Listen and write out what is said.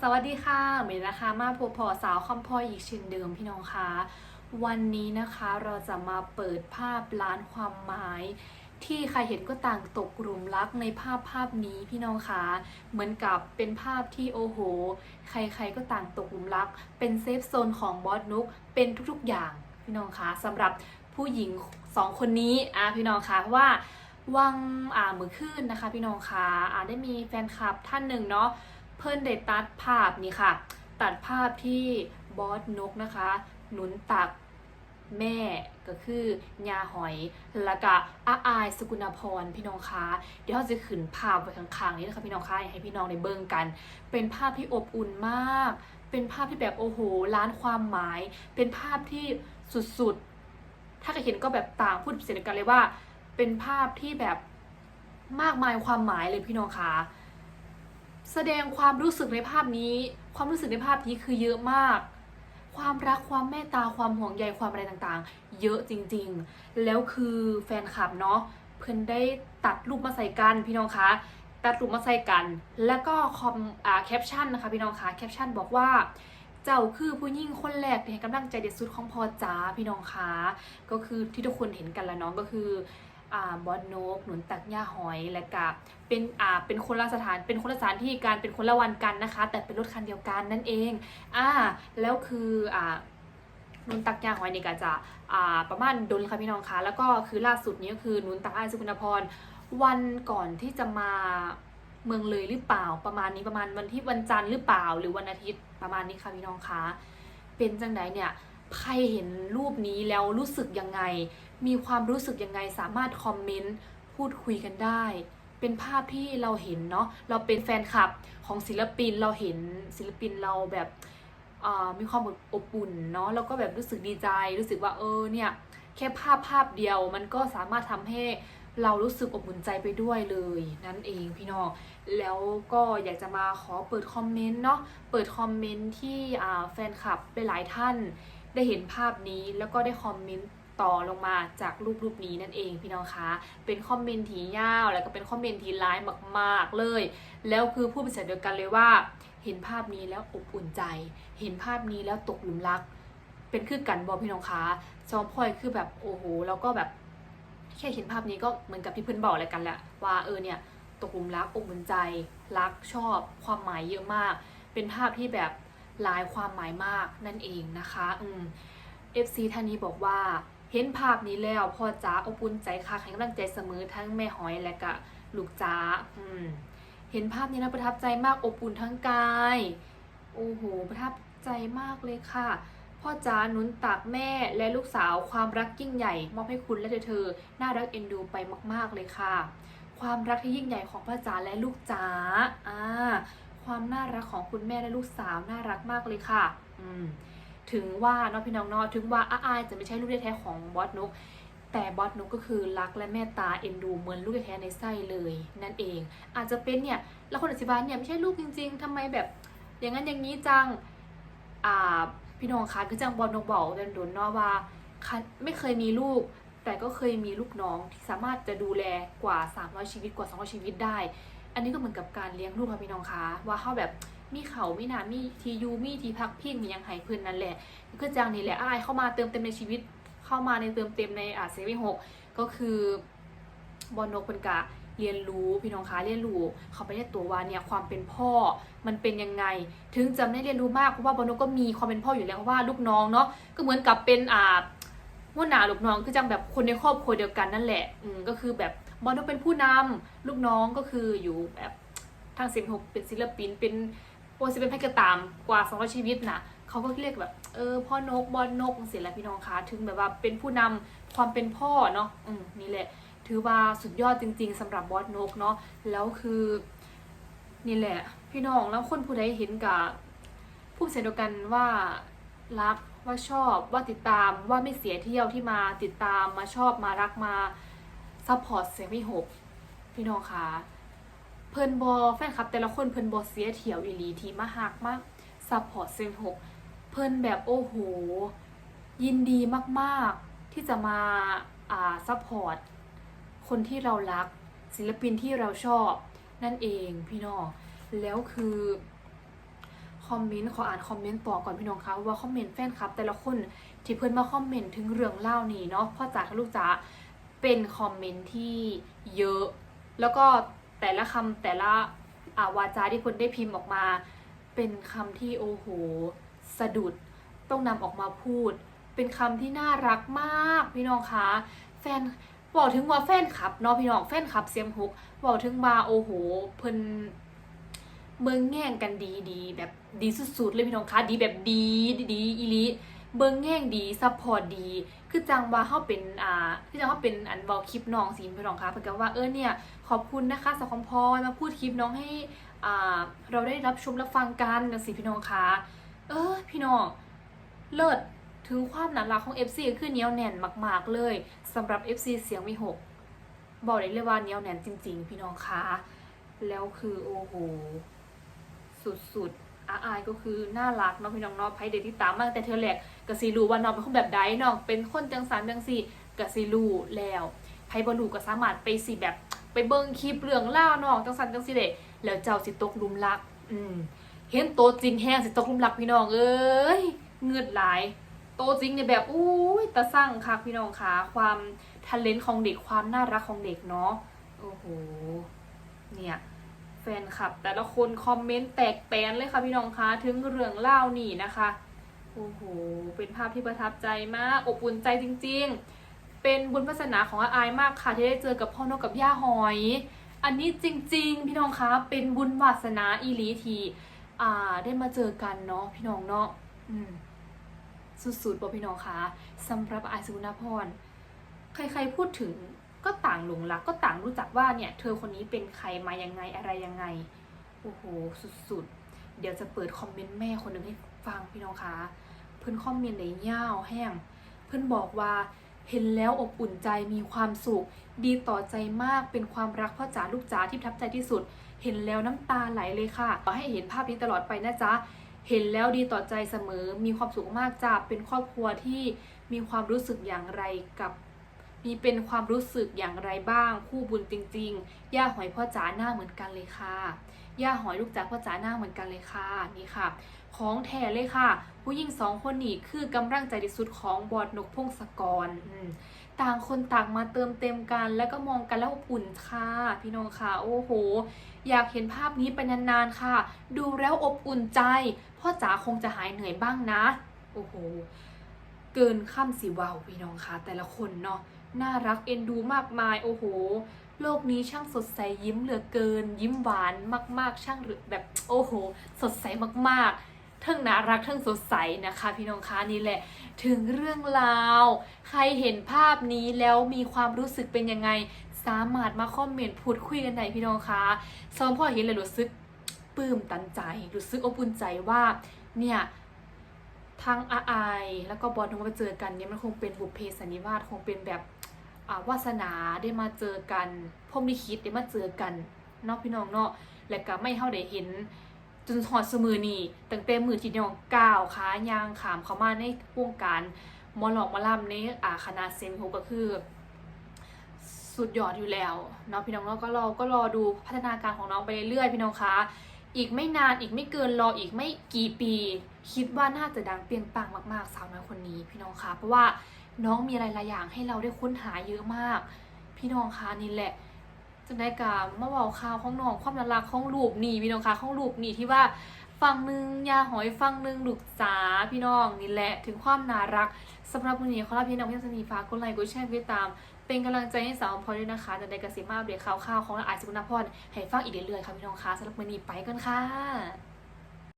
สวัสดีค่ะเมย์นะคะมาพบพอสาวคำพออีกเช่นเดิมพี่น้องคะวันนี้นะคะเราจะมาเปิดภาพล้านความหมาย ที่ใครเห็นก็ต่างตกหลุมรักในภาพภาพนี้พี่น้องคะเหมือนกับเป็นภาพที่โอ้โห ใครๆก็ต่างตกหลุมรัก เป็นเซฟโซนของบอสนุกเป็นทุกๆอย่างพี่น้องคะสำหรับผู้หญิงสองคนนี้อะพี่น้องคะว่าวังอ่ามือขึ้นนะคะ พี่น้องคะอ่าได้มีแฟนคลับท่านหนึ่งเนาะ เพิ่นได้ตัดภาพนี่ค่ะ ตัดภาพที่บอสนกนะคะ หนุนตักแม่ก็คือยาหอย แล้วก็อาอายสกุณพรพี่น้องคะเดี๋ยวเราจะขึ้นภาพไว้ข้างๆนี้นะคะพี่น้องคะให้พี่น้องได้เบิ่งกัน เป็นภาพที่อบอุ่นมาก เป็นภาพที่แบบโอ้โหล้านความหมาย เป็นภาพที่สุดๆ ถ้าใครเห็นก็แบบต่างพูดเสียงกันเลยว่า เป็นภาพที่แบบมากมายความหมายเลยพี่น้องคะ แสดงความรู้สึกในภาพนี้ ความรู้สึกในภาพนี้คือเยอะมาก ความรักความเมตตาความห่วงใยความอะไรต่างๆ เยอะจริงๆ แล้วคือแฟนคลับเนาะเพิ่นได้ตัดรูปมาใส่กันพี่น้องคะตัดรูปมาใส่กัน แล้วก็คอมอ่าแคปชั่นนะคะพี่น้องคะแคปชั่นบอกว่าเจ้าคือผู้หญิงคนแรกที่ให้กำลังใจเด็ดสุดของพ่อจ๋าพี่น้องคะก็คือที่ทุกคนเห็นกันแล้วเนาะก็คือ บอสโนกหนุนตักหญ้าหอยและกับเป็นอ่าเป็นคนละสถานเป็นคนละสถานที่การเป็นคนละวันกันนะคะ แต่เป็นรถคันเดียวกันนั่นเองอ่าแล้วคืออ่าหนุนตักหญ้าหอยนี่ก็จะอ่าประมาณดนค่ะพี่น้องคะแล้วก็คือล่าสุดนี้ก็คือหนุนตักอ้ายสุกุณพรวันก่อนที่จะมาเมืองเลยหรือเปล่าประมาณนี้ประมาณวันที่วันจันทร์หรือเปล่า หรือวันอาทิตย์ประมาณนี้ค่ะพี่น้องคะเป็นจังไดเนี่ย ใครเห็นรูปนี้แล้วรู้สึกยังไง มีความรู้สึกยังไงสามารถคอมเมนต์พูดคุยกันได้ เป็นภาพที่เราเห็นเนาะเราเป็นแฟนคลับของศิลปินเราเห็นศิลปินเราแบบมีความอบอุ่นเนาะแล้วก็แบบรู้สึกดีใจรู้สึกว่าเออเนี่ยแค่ภาพภาพเดียวมันก็สามารถทำให้เรารู้สึกอบอุ่นใจไปด้วยเลยนั่นเองพี่น้องแล้วก็อยากจะมาขอเปิดคอมเมนต์เนาะเปิดคอมเมนต์ที่แฟนคลับไปหลายท่าน ได้เห็นภาพนี้แล้วก็ได้คอมเมนต์ต่อลงมาจากรูปรูปนี้นั่นเองพี่น้องคะ เป็นคอมเมนต์ที่ยาวแล้วก็เป็นคอมเมนต์ที่ร้ายมากๆเลย แล้วคือพูดเป็นเสียงเดียวกันเลยว่า เห็นภาพนี้แล้วอบอุ่นใจ เห็นภาพนี้แล้วตกหลุมรัก เป็นคือกันบอพี่น้องคะจอมพลอยคือแบบโอ้โหแล้วก็แบบแค่เห็นภาพนี้ก็เหมือนกับที่เพื่อนบอกอะไรกันแหละว่าเออเนี่ยตกหลุมรักอบอุ่นใจ รักชอบ ความหมายเยอะมาก เป็นภาพที่แบบ หลายความหมายมากนั่นเองนะคะอืม FC ท่านนี้บอกว่าเห็นภาพนี้แล้วพ่อจ๋าอบอุ่นใจค่ะให้กำลังใจเสมอทั้งแม่หอยและก็ลูกจ๋าอืมเห็นภาพนี้แล้วประทับใจมากอบอุ่นทั้งกายโอ้โหประทับใจมากเลยค่ะ พ่อจ๋าหนุนตักแม่และลูกสาวความรักยิ่งใหญ่ มอบให้คุณและเธอน่ารักเอ็นดูไปมาก ๆเลยค่ะ ความรักที่ยิ่งใหญ่ของพ่อจ๋าและลูกจ๋าอ่า ความน่ารักของคุณแม่และลูกสาวน่ารักมากเลยค่ะ อืมถึงว่าเนาะพี่น้องเนาะถึงว่าอาอายจะไม่ใช่ลูกแท้ๆของบอสนุก แต่บอสนุกก็คือรักและเมตตาเอ็นดูเหมือนลูกแท้ๆในไส้เลยนั่นเอง อาจจะเป็นเนี่ยแล้วคนอธิบายเนี่ยไม่ใช่ลูกจริง ๆทำไมแบบอย่างนั้นอย่างนี้จังอ่าพี่น้องคะคือจังบอสนุกบอกเดินดนเนาะว่าไม่เคยมีลูก แต่ก็เคยมีลูกน้องที่สามารถจะดูแลกว่า300ชีวิตกว่า200ชีวิตได้ อันนี้ก็เหมือนกับการเลี้ยงลูกค่ะพี่น้องคะว่าเขาแบบมีเขามีหนามีทียูมีทีพักพิงมียังไห้พื่อนนั่นแหละก็จังนี่แหละอ้ายเข้ามาเติมเต็มในชีวิต เข้ามาในเติมเต็มในอาเซว่หกก็คือบอนกเป็นกะเรียนรู้พี่น้องคะเรียนรู้เขาไปในตัวว่าเนี่ยความเป็นพ่อมันเป็นยังไง ถึงจะไม่ได้เรียนรู้มากเพราะว่าบอนกก็มีความเป็นพ่ออยู่แล้วเพราะว่าลูกน้องเนาะก็เหมือนกับเป็นอ่า หัวหน้าลูกน้องคือจังแบบคนในครอบครัวเดียวกันนั่นแหละอืมก็คือแบบบอนกเป็นผู้นำลูกน้องก็คืออยู่แบบทางเสียงหกเป็นศิลปินเป็นโอซิเป็นแพ็กเกจตามกว่า200ชีวิตนะเขาก็เรียกแบบเออพ่อนกบอลนกเสียแล้วพี่น้องคะถึงแบบว่าเป็นผู้นำความเป็นพ่อเนาะอืมนี่แหละ ถือว่าสุดยอดจริง ๆสำหรับบอสนกเนาะแล้วคือ นี่แหละ พี่น้องแล้วคนผู้ใดเห็นกับผู้เสียเดียวกันว่ารัก ว่าชอบว่าติดตามว่าไม่เสียเที่ยวที่มาติดตามมาชอบมารักมาซัพพอร์ตเซมิหกพี่น้องคะเพิ่นบอแฟนคลับแต่ละคนเพิ่นบอเสียเถียวอีหลีทีมาหักมากซัพพอร์ตเซนหกเพิ่นแบบโอ้โหยินดีมากๆที่จะมาอ่าซัพพอร์ตคนที่เรารักศิลปินที่เราชอบนั่นเองพี่น้องแล้วคือ คอมเมนต์ขออ่านคอมเมนต์ต่อก่อนพี่น้องคะว่าคอมเมนต์แฟนคลับ แต่ละคนที่เพื่อนมาคอมเมนต์ถึงเรื่องเล่านี่เนาะพ่อจ๋ากับลูกจ๋าเป็นคอมเมนต์ที่เยอะ แล้วก็แต่ละคำแต่ละอ่าวาจาที่คนได้พิมพ์ออกมา เป็นคำที่โอ้โหสะดุดต้องนำออกมาพูด เป็นคำที่น่ารักมากพี่น้องคะแฟนบอกถึงว่าแฟนคลับเนาะพี่น้องแฟนคลับเสียมฮุกบอกถึงว่าโอ้โหเพิ่น เมืองแง่งกันดีดีแบบดีสุดๆเลยพี่น้องคะดีแบบดีดีอีลิเบิงแง่งดีซัพพอร์ตดี คือจังว่าเขาเป็นอ่าคือจังเขาเป็นอันบอกคลิปน้องสิพี่น้องคะเพิ่นว่าเออเนี่ยขอบคุณนะคะสคอมพรมาพูดคลิปน้องให้อ่าเราได้รับชมรับฟังกันจังสิพี่น้องคะเออพี่น้องเลิศถึงความหนารักของ FC ก็คือเนียวแน่นมาก ๆ เลยสำหรับ FC เสียงมีหกบอกได้เลยว่าเนียวแน่นจริง ๆ พี่น้องคะแล้วคือโอ้โห สุดๆอาอายก็คือน่ารักเนาะพี่น้องเนาะไพเดทที่ตามมาแต่เธอแรกกะซีรูว่าน้องเป็นคนแบบใดน้องเป็นคนจังสันจังสี่กะซีรูแล้วไพบอลูก็สามารถไปสิแบบไปเบิ่งคลิปเรื่องเล่าน้องจังสันจังสี่เด้แล้วเจ้าสิตกลุมรัก อืมเห็นโตจริงแห้งสิตกลุมรักพี่น้องเอ้ยเงือดหลายโตจริงเนี่ยแบบอุ้ยตาสั่งค่ะพี่น้องค่ะความทันเลนของเด็กความน่ารักของเด็กเนาะโอ้โหเนี่ย ฟนคลับ แต่ละคนคอมเมนต์แตกแตนเลยค่ะพี่น้องคะถึงเรื่องเล่านี่นะคะโอ้โหเป็นภาพที่ประทับใจมากอบอุ่นใจจริง ๆ เป็นบุญวาสนาของอาอายมากค่ะที่ได้เจอกับพ่อนกกับย่าหอย อันนี้จริง ๆ พี่น้องคะเป็นบุญวาสนาอีหลีทีอ่าได้มาเจอกันเนาะพี่น้องเนาะอืมสุดๆบอพี่น้องคะสำหรับไอายสุกุณาพรใครๆพูดถึง ก็ต่างหลงรักก็ต่างรู้จักว่าเนี่ยเธอคนนี้เป็นใครมายังไงอะไรยังไงโอ้โหสุดๆ เดี๋ยวจะเปิดคอมเมนต์แม่คนหนึ่งให้ฟังพี่น้องคะเพื่อนคอมเมนต์ในยาวแห้ง เพื่อนบอกว่าเห็นแล้วอบอุ่นใจมีความสุข ดีต่อใจมากเป็นความรักพ่อจ๋าลูกจ๋าที่ทับใจที่สุด เห็นแล้วน้ำตาไหลเลยค่ะขอให้เห็นภาพนี้ตลอดไปนะจ๊ะเห็นแล้วดีต่อใจเสมอ มีความสุขมากจ้าเป็นครอบครัวที่มีความรู้สึกอย่างไรกับ มีเป็นความรู้สึกอย่างไรบ้าง คู่บุญจริงๆ ย่าหอยพ่อจ๋าหน้าเหมือนกันเลยค่ะย่าหอยลูกจ๋าพ่อจ๋าหน้าเหมือนกันเลยค่ะนี่ค่ะ ของแท้เลยค่ะ ผู้หญิงสองคนนี้คือกำลังใจที่สุดของบอดนกพงศกรต่างคนต่างมาเติมเต็มกัน แล้วก็มองกันแล้วอบอุ่นค่ะ พี่น้องค่ะ โอ้โห อยากเห็นภาพนี้ไปนานๆค่ะ ดูแล้วอบอุ่นใจ พ่อจ๋าคงจะหายเหนื่อยบ้างนะ โอ้โห เกินข้ามสีวาวพี่น้องค่ะ แต่ละคนเนาะ น่ารักเอ็นดูมากมายโอ้โห โลกนี้ช่างสดใสยิ้มเหลือเกิน ยิ้มหวานมาก ๆ ช่างหรือแบบโอ้โห สดใสมากๆทั้งน่ารักทั้งสดใสนะคะ พี่น้องคะนี่แหละ ถึงเรื่องราว ใครเห็นภาพนี้แล้วมีความรู้สึกเป็นยังไง สามารถมาคอมเมนต์พูดคุยกันได้พี่น้องคะซ้อมพ่อเห็นเลยรู้สึกปลื้มตันใจรู้สึกอบอุ่นใจว่าเนี่ยทั้งอาอแล้วก็บอลทงมาเจอกันเนี่ยมันคงเป็นบุพเพสันนิวาสคงเป็นแบบ วาสนาได้มาเจอกันพรหมลิขิตได้มาเจอกันเนาะพี่น้องเนาะและก็ไม่เท่าได้เห็นจนหอดสมือนี่ตั้งแต่มือที่น้องก้าวขายางขามเข้ามาในวงการมอหลอกมอลำในอ่าคณะเซนโฮก็คือ สุดยอดอยู่แล้วเนาะพี่น้องเนาะก็รอก็รอดูพัฒนาการของน้องไปเรื่อยๆพี่น้องคะอีกไม่นานอีกไม่เกินรออีกไม่กี่ปี คิดว่าน่าจะดังเปียงปังมากๆสาวน้อยคนนี้พี่น้องคะเพราะว่า น้องมีอะไรหลายอย่างให้เราได้ค้นหาเยอะมาก พี่น้องคะนี่แหละจะได้กามาบอกข่าวของน้องความน่ารักของลูกนี่พี่น้องคะของลูกนี่ที่ว่าฟังหนึ่งยาหอยฟังหนึ่งลูกจ๋าพี่น้องนี่แหละถึงความน่ารักสำหรับวันนี้ขอลาพี่น้องพี่สนีฝากกดไลค์กดแชร์กดติดตาม เป็นกำลังใจให้สาวพรด้วยนะคะจะได้กระซิบมาอัปเดตข่าวๆของอาจสุกุณพรให้ฟังอีกเรื่อยๆค่ะพี่น้องคะสำหรับวันนี้ไปกันค่ะ